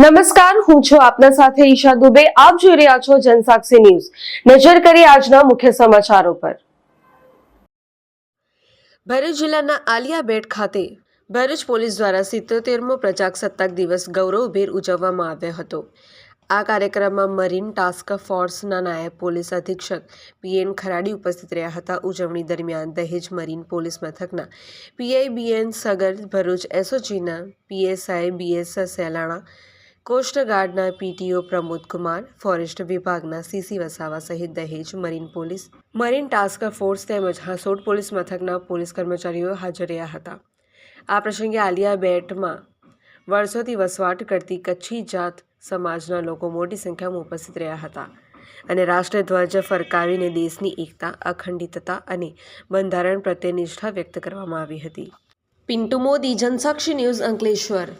નમસ્કાર, હું છું આપના સાથે ઈશા દુબે. આપ જોઈ રહ્યા છો જનસાક્ષી ન્યૂઝ. નજર કરી આજના મુખ્ય સમાચારો પર. ભરૂચ જિલ્લાના આલિયા બેટ ખાતે ભરૂચ પોલીસ દ્વારા સિત્તોતેરમો પ્રજાસત્તાક દિવસ ગૌરવભેર ઉજવવામાં આવ્યો હતો. આ કાર્યક્રમમાં મરીન ટાસ્ક ફોર્સના નાયબ પોલીસ અધિક્ષક પીએન ખરાડી ઉપસ્થિત રહ્યા હતા. ઉજવણી દરમિયાન દહેજ મરીન પોલીસ મથકના પીઆઈ બીએન સગર ભરૂચ એસઓજીના પીએસઆઈ બીએસ સેલાણા કોસ્ટગાર્ડના પીટીઓ પ્રમોદ કુમાર, ફોરેસ્ટ વિભાગના સીસી વસાવા સહિત Dahej, marine police, marine task force તેમજ હાંસોડ પોલીસ મથકના પોલીસ કર્મચારીઓ હાજર રહ્યા હતા. આ પ્રસંગે આલિયા બેટમાં વર્ષોથી વસવાટ કરતી કચ્છી જાત સમાજના લોકો મોટી સંખ્યામાં ઉપસ્થિત રહ્યા હતા અને રાષ્ટ્રધ્વજ ફરકાવીને દેશની એકતા, અખંડિતતા અને બંધારણ પ્રત્યે નિષ્ઠા વ્યક્ત કરવામાં આવી હતી. પિન્ટુ મોદી, જનસાક્ષી ન્યૂઝ અંકલેશ્વર.